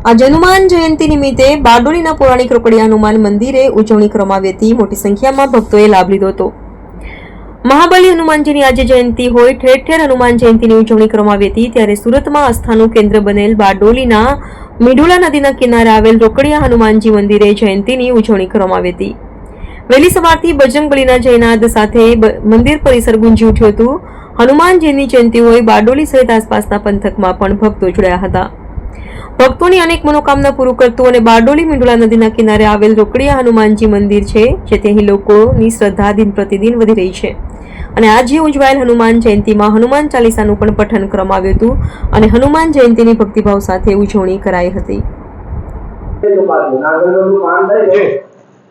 આજે હનુમાન જયંતિ નિમિત્તે બારડોલીના પૌરાણિક રોકડિયા હનુમાન મંદિરે ઉજવણી કરવામાં આવી મોટી સંખ્યામાં ભક્તોએ લાભ લીધો હતો. મહાબલી હનુમાનજીની આજે જયંતિ હોય, ઠેર ઠેર હનુમાન જયંતિની ઉજવણી કરવામાં આવી હતી. ત્યારે સુરતમાં આસ્થાનું કેન્દ્ર બનેલ બારડોલીના મિડુલા નદીના કિનારે આવેલ રોકડિયા હનુમાનજી મંદિરે જયંતિની ઉજવણી કરવામાં આવી હતી. વહેલી સવારથી બજરંગબલીના જયનાદ સાથે મંદિર પરિસર ગુંજી ઉઠ્યું હતું. હનુમાનજીની જયંતિ હોય, બારડોલી સહિત આસપાસના પંથકમાં પણ ભક્તો જોડાયા હતા. ભક્તોની અનેક મનોકામના પૂરું કરતું અને બારડોલી મીંડોલા નદીના કિનારે આવેલ રોકડિયા હનુમાનજી મંદિર છે જે અહીં લોકોની શ્રદ્ધા દિન પ્રતિદિન વધી રહી છે. અને આજે ઉજવાયેલ હનુમાન જયંતિમાં હનુમાન ચાલીસાનું પણ પઠન કરવામાં આવ્યું હતું અને હનુમાન જયંતિની ભક્તિભાવ સાથે ઉજવણી કરાઈ હતી.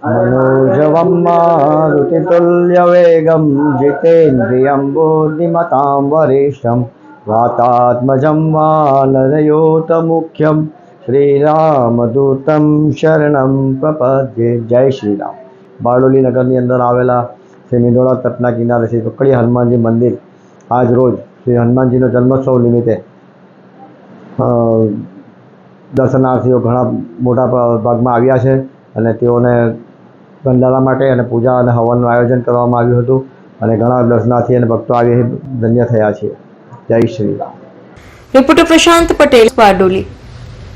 મનોજવમ મારુતિતુલ્યવેગમ જીતેન્દ્રિયમ બુદ્ધિમતામ વરિષ્ઠમ वातात्मजं वानरयोतमुख्यं શ્રીરામદૂતમ શરણમ પ્રપદ્યે જય શ્રી રામ બારડોલી નગરની અંદર આવેલા શ્રી મિંદોળા તટના કિનારે શ્રી કકડી હનુમાનજી મંદિર આજ રોજ શ્રી હનુમાનજીનો જન્મોત્સવ નિમિત્તે અ, દર્શનાર્થીઓ ઘણા મોટા પ- ભાગમાં આવ્યા છે અને તેઓને ભંડારા માટે અને પૂજા અને હવનનું આયોજન કરવામાં આવ્યું હતું અને ઘણા દર્શનાર્થી અને ભક્તો આવી ધન્ય થયા છે જય શ્રી રામ. રિપોર્ટર પ્રશાંત પટેલ બારડોલી